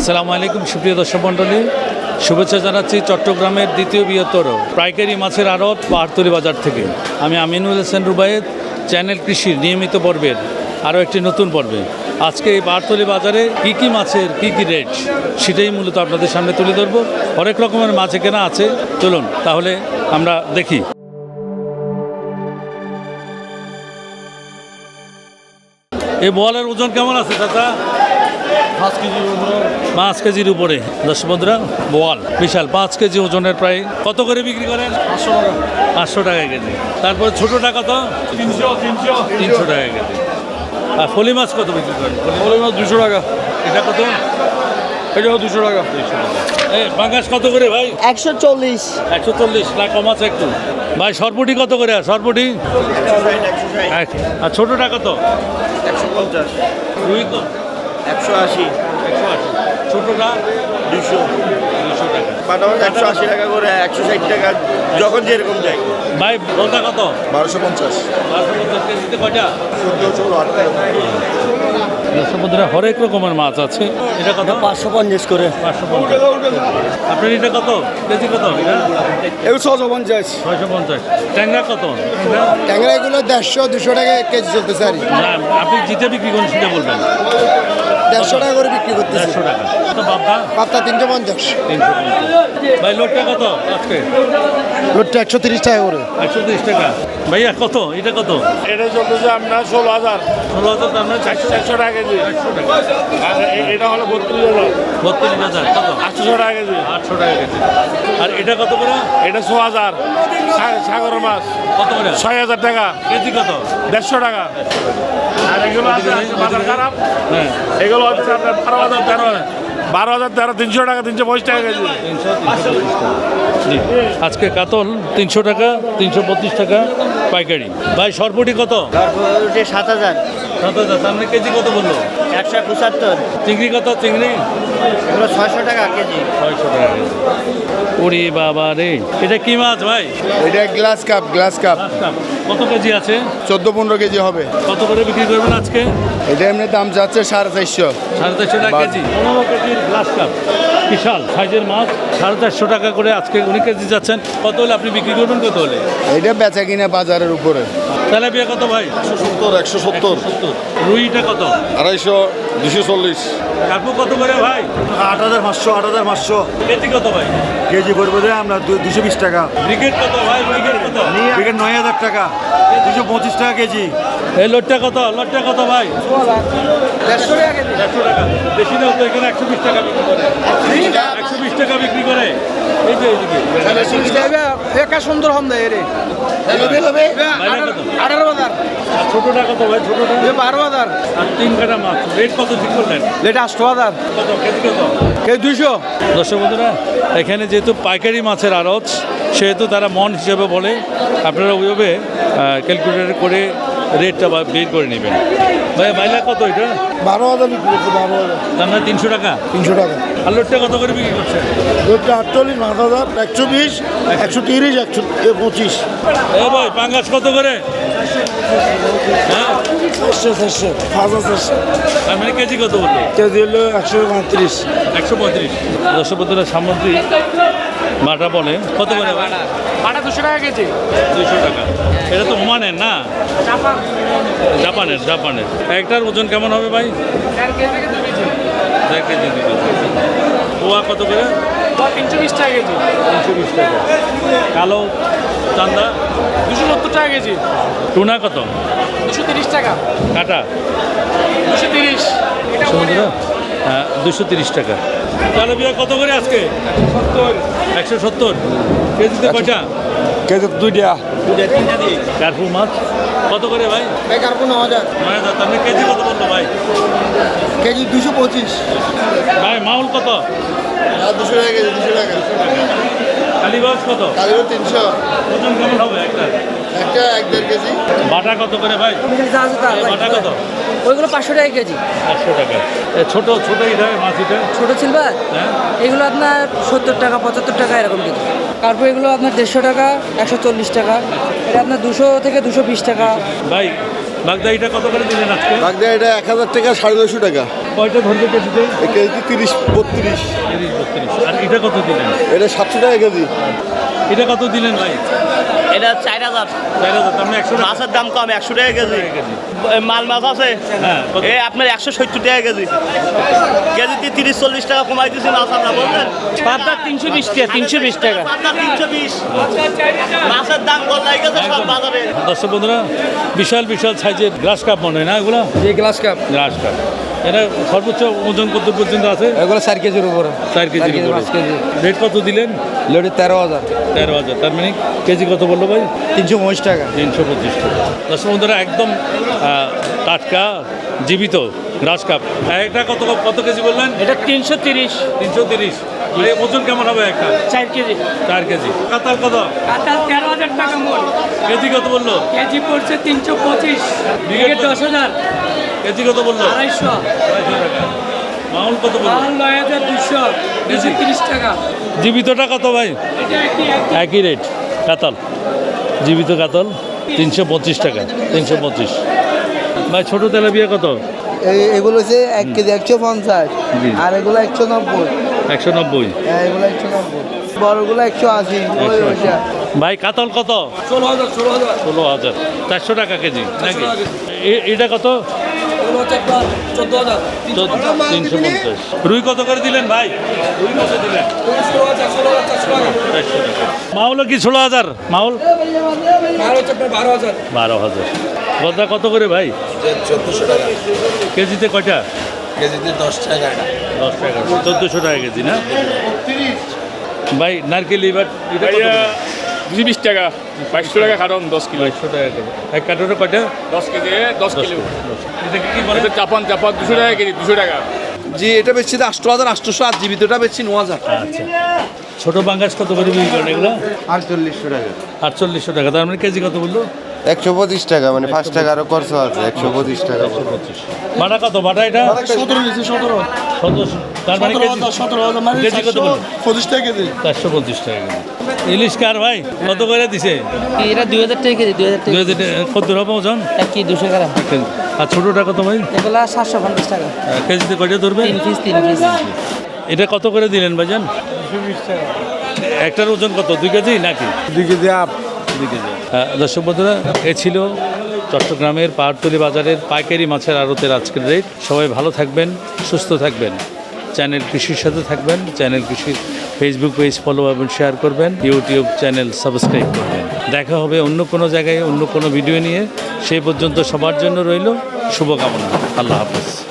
আসসালামু আলাইকুম, সুপ্রিয় দর্শক মণ্ডলী। শুভেচ্ছা জানাচ্ছি চট্টগ্রামের দ্বিতীয় বৃহত্তর পাইকারি মাছের আড়ত পাহাড়তলি বাজার থেকে। আমি আমিনুল হোসেন রুবায়েত, চ্যানেল কৃষির নিয়মিত পর্বের আরও একটি নতুন পর্বে। আজকে এই পাহাড়তলি বাজারে কী কী মাছের কী কী রেট, সেটাই মূলত আপনাদের সামনে তুলে ধরবো। অনেক রকমের মাছ এখানে আছে। চলুন, তাহলে আমরা দেখি। এই বলের ওজন কেমন আছে চাচা? পাঁচ কেজি পাঁচ কেজির উপরে। দশ বন্ধুরা বোয়াল বিশাল পাঁচ কেজি ওজনের প্রায় কত করে বিক্রি করেন? পাঁচশো টাকা। পাঁচশো টাকা কেজি। তারপরে ছোটোটা কত তিনশো তিনশো। তিনশো টাকা কেজি। আর ফলি মাছ কত বিক্রি করেন? ফলি- মাছ? দুশো টাকা। এটা কত? এটাও দুশো টাকা। এই বাঙ্গাস কত করে ভাই? একশো চল্লিশ। একশো চল্লিশ না কম আছে একটু। ভাই সরপুটি কত করে? সরপুটি। আর ছোটোটা কত একশো পঞ্চাশ। রুই কত একশো আশি। একশো আশি। ছোটোটা দুশো দুশো টাকা। পাঠাবেন একশো আশি টাকা করে একশো ষাট টাকা যখন যেরকম যায় ভাই বলটা কত? বারোশো পঞ্চাশ। বারোশো পঞ্চাশ কেজিতে কয়টা? সমুদ্রে হরেক রকমের মাছ আছে। এটা কত? পাঁচশো পঞ্চাশ করে। পাঁচশো পঞ্চাশ। আপনার এটা কত? কেজি কত? এটা? এগুলো ছশো পঞ্চাশ। ছয়শো পঞ্চাশ। ট্যাংরা কত? ট্যাংরা? এগুলো দেড়শো দুশো টাকা কেজি চলতেছে আর আপনি জিতে বিক্রি করুন সেটা বলবেন। দেড়শো টাকা করে বিক্রি করতেছে। দেড়শো টাকা। পাত্তা তিনশো পঞ্চাশ। ভাই লোডটা কত আজকে? লোডটা একশো তিরিশ টাকা করে। একশো তিরিশ টাকা। ভাইয়া কত? এটা কত? এটা চলতেছে আপনার ষোলো হাজার। ষোলো হাজার না চারশো চারশো টাকা কেজি। চারশো টাকা। আর এটা হলো বত্রিশ হাজার। বত্রিশ হাজার কত? আটশো টাকা কেজি। আটশো টাকা কেজি। আর এটা কত করে? এটা ছ হাজার। সা- সাগর মাছ। কত করে? ছয় হাজার টাকা। কেজি কত? দেড়শো টাকা। আর এগুলো আছে বাজার খারাপ। হ্যাঁ। এগুলো হচ্ছে আপনার বারো হাজার তেরো বারো হাজার তেরো, তিনশো টাকা, তিনশো পঁচিশ টাকা কেজি। পঁচিশ আজকে কাতল তিনশো টাকা, তিনশো বত্রিশ টাকা। পাইকারি। ভাই সরপুটি কত? তারপরে সাত হাজার। সাত হাজার। সামনে কেজি কত বলল? একশো পঁচাত্তর। চিংড়ি কত? চিংড়ি? এগুলো ছয়শো টাকা কেজি। ছয়শো টাকা কেজি। ওরে বাবা রে। এটা কি মাছ ভাই? এটা গ্লাস কাপ গ্লাস কাপ। কত কেজি আছে? চোদ্দ পনেরো কেজি হবে। কত করে বিক্রি করবেন আজকে? এটা এমনি দাম যাচ্ছে সাড়ে চারশো। সাড়ে চারশো টাকা কেজি। পনেরো কেজির গ্লাস কাপ। বিশাল সাইজের মাছ। সাড়ে চারশো টাকা করে আজকে উনি কেজি যাচ্ছেন। কত হলে আপনি বিক্রি করবেন? কত হলে? এটা বেচা কিনা বাজারের উপরে। তেলাপিয়া কত ভাই? সত্তর একশো সত্তর। রুইটা কত? আড়াইশো দুশো চল্লিশ। কাকু কত করে ভাই? আট হাজার পাঁচশো আট হাজার পাঁচশো। কেজি কত ভাই? কেজি পড়বে যে আমরা দুশো বিশ টাকা। ব্রিগেড কত ভাই? ব্রিগেড কত? বিকেট নয় হাজার টাকা। দুশো পঁচিশ টাকা কেজি। এই লোডটা কত? লোডটা কত ভাই? দেড়শো টাকা কেজি। একশো টাকা। বেশি দাও তো এখানে একশো বিশ টাকা বিক্রি করে একশো বিশ টাকা বিক্রি করে এই যে এইদিকে একা সুন্দর হম দেয় রে। বাইরে কত আঠারো হাজার। ছোটোটা কত ভাই? ছোটোটা? বারো হাজার। আর তিন কাটা মাছ। রেট কত ঠিক করলেন? এটা আটশো হাজার। কত? কেজি কত কে দুইশো? দর্শক বন্ধুরা এখানে যেহেতু পাইকারি মাছের আড়ত সেহেতু তারা মন হিসেবে বলে আপনারা ওইভাবে ক্যালকুলেটর করে রেটটা বা বের করে নেবেন। ভাই বাইলা কত এটা? বারো হাজার বিক্রি করছে বারো হাজার। দাম না তিনশো টাকা? তিনশো টাকা। আর কত করে বিক্রি করছেন লোডটা আটচল্লিশ পাঁচ হাজার একশো বিশ একশো তিরিশ একশো পঁচিশ। এ ভাই পাঙ্গাস কত করে? হ্যাঁ? চারশো চারশো পাঁচ হাজার তার মানে কেজি কত বলল? কেজি হলো একশো পঁয়ত্রিশ। একশো পঁয়ত্রিশ। সামুদ্রিক মাটা বলে। কত করে আটা দুশো টাকা কেজি। দুশো টাকা। এটা তো ওমানের না? জাপানের জাপানের। একটার ওজন কেমন হবে ভাই? দেড় কেজি দুই কেজি। পোয়া কত করে? তিনশো বিশ টাকা কেজি। তিনশো বিশ টাকা। কালো চান্দা? দুশো সত্তর টাকা কেজি। টুনা কত? দুশো তিরিশ টাকা। কাটা? দুশো তিরিশ। দুশো তিরিশ টাকা। তাহলে বিয়া কত করে আজকে? একশো সত্তর। কেজিতে কয়টা? কেজি দুইটা। কার্পুর মাছ। কত করে ভাই? বেকার কোনো হাজার। নয় হাজার। তার মানে কেজি কত বলল ভাই? কেজি দুশো পঁচিশ। ভাই মাউল কত? দুশো টাকা কেজি দুশো টাকা। কালীবাস কত? কালিও তিনশো। ওজন কেমন হবে একটা? একটা এক দেড় কেজি। বাটা কত করে ভাই? এই বাটা কত? ওইগুলো পাঁচশো টাকা কেজি। একশো টাকা। ছোট ছোট এটা মাছ এটা ছোটো সিলভার হ্যাঁ। এগুলো আপনার সত্তর টাকা পঁচাত্তর টাকা এরকম কেজি। তারপর এগুলো আপনার দেড়শো টাকা একশো চল্লিশ টাকা। এটা আপনার দুশো থেকে দুশো বিশ টাকা। ভাই বাগদা এটা কত করে দিলেন আজকে? বাগদা এটা এক হাজার টাকা সাড়ে নশো টাকা। কয়টা ধরবে কেজিতে? কেজি তিরিশ বত্রিশ। তিরিশ বত্রিশ। আর এটা কত দিলেন? এটা সাতশো টাকা কেজি। এটা কত দিলেন ভাই? এটা চার হাজার। মানে একশো মাছের দাম কম একশো টাকা কেজি। কেজি। মাল মাছ আছে? হ্যাঁ? এ আপনার একশো সত্তর টাকা কেজি। কেজিতে তিরিশ চল্লিশ টাকা কমাই দিচ্ছি মাছ আমরা বললেন পাবদা তিনশো বিশ টাকা তিনশো বিশ টাকা। তিনশো বিশ। মাছের দাম গল্লাই গেছে সব বাজারে। দর্শক বন্ধুরা বিশাল বিশাল সাইজের গ্লাস কাপ মনে হয় না এগুলো? Glass cup. Glass cup. এটা সর্বোচ্চ ওজন কত পর্যন্ত আছে? এগুলো চার কেজির উপরে। চার কেজির কেজি, উপরে। কেজি। রেট কত দিলেন? লোডে তেরো হাজার। তেরো হাজার। তার মানে কেজি কত বলল ভাই? তিনশো পঁচিশ টাকা। তিনশো পঁচিশ টাকা। বন্ধুরা একদম টাটকা জীবিত গ্রাস কাপ একটা কত কত কেজি বললেন? এটা তিনশো তিরিশ। তিনশো তিরিশ। এই ওজন কেমন হবে একটা? চার কেজি। চার কেজি। কাতাল কত? কাঁঠাল তেরো হাজার টাকা মোট। কেজি কত বলল? কেজি পড়ছে তিনশো পঁচিশ। দশ হাজার। কেজি কত বলল? আড়াইশো। আড়াইশো টাকা। জীবিতটা কত ভাই? একই রেট কাতল। জীবিত কাতল তিনশো পঁচিশ টাকা তিনশো পঁচিশ। ভাই ছোটো তেলাপিয়া কত? এই- এগুলো হচ্ছে এক কেজি একশো পঞ্চাশ আর এগুলো একশো নব্বই। একশো নব্বই। হ্যাঁ, এগুলো একশো নব্বই। বড়গুলো একশো আশি ভাই কাতল কত? ষোলো হাজার ষোলো হাজার। ষোলো হাজার। চারশো টাকা কেজি নাকি? এ- এটা কত? তিনশো পঞ্চাশ। রুই কত করে দিলেন ভাই? রুই কত মাউলও কি ষোলো হাজার? মাউল? বারো হাজার। গদা কত করে ভাই? কেজিতে কয়টা? কেজিতে দশ টাকা। দশ টাকা চোদ্দোশো টাকা কেজি না? ভাই, নারকেল এবার? দুশো বিশ টাকা বাইশশো টাকা কার্টন দশ কিলো। বাইশশো টাকা এক কার্টনে কয়টা? দশ কেজি দশ কিলো। চাপান চাপান দুশো টাকা কেজি দুশো টাকা। জি এটা বেচছি আটশো হাজার আটশোশো আর জীবিতটা বেচছি ন হাজার। আচ্ছা। ছোট বাঙ্গাস কত করে বিক্রি করেন এগুলো? আটচল্লিশশো টাকা। আটচল্লিশশো টাকা। তার মানে কেজি কত বলল? একশো পঁচিশ টাকা মানে পাঁচ টাকা আরও খরচ আছে একশো পঁচিশ টাকা। পঁচিশ বাটা কত? বাটা এটা? সতেরো নিচ্ছে সতেরো। সতেরোশো তার মানে সতেরো কেজি? হাজার মানে কেজি কত পঁচিশ টাকা কেজি। চারশো পঁচিশ টাকা কেজি। ইলিশ কার ভাই? কত করে দিছে? এটা দুই হাজার টাকা কেজি দুই হাজার দুই হাজার টাকা- কত হবে ওজন একই দুশো গ্রাম। আর ছোটোটা কত ভাই? এগুলো সাতশো পঞ্চাশ টাকা। কেজিতে কয়টা ধরবে? তিন পিস তিন পিস এটা কত করে দিলেন ভাইজান? একটার ওজন কত দুই কেজি নাকি? দুই কেজি আপ। দর্শক বন্ধুরা, এ ছিল চট্টগ্রামের পাহাড়তলি বাজারের পাইকারি মাছের আড়তের আজকের রেট। সবাই ভালো থাকবেন, সুস্থ থাকবেন। চ্যানেল কৃষির সাথে থাকবেন, চ্যানেল কৃষির ফেসবুক পেজ ফলো এবং শেয়ার করবেন ইউটিউব চ্যানেল সাবস্ক্রাইব করবেন। দেখা হবে অন্য কোনো জায়গায়, অন্য কোনো ভিডিও নিয়ে। সেই পর্যন্ত সবার জন্য রইল শুভকামনা। আল্লাহ হাফেজ।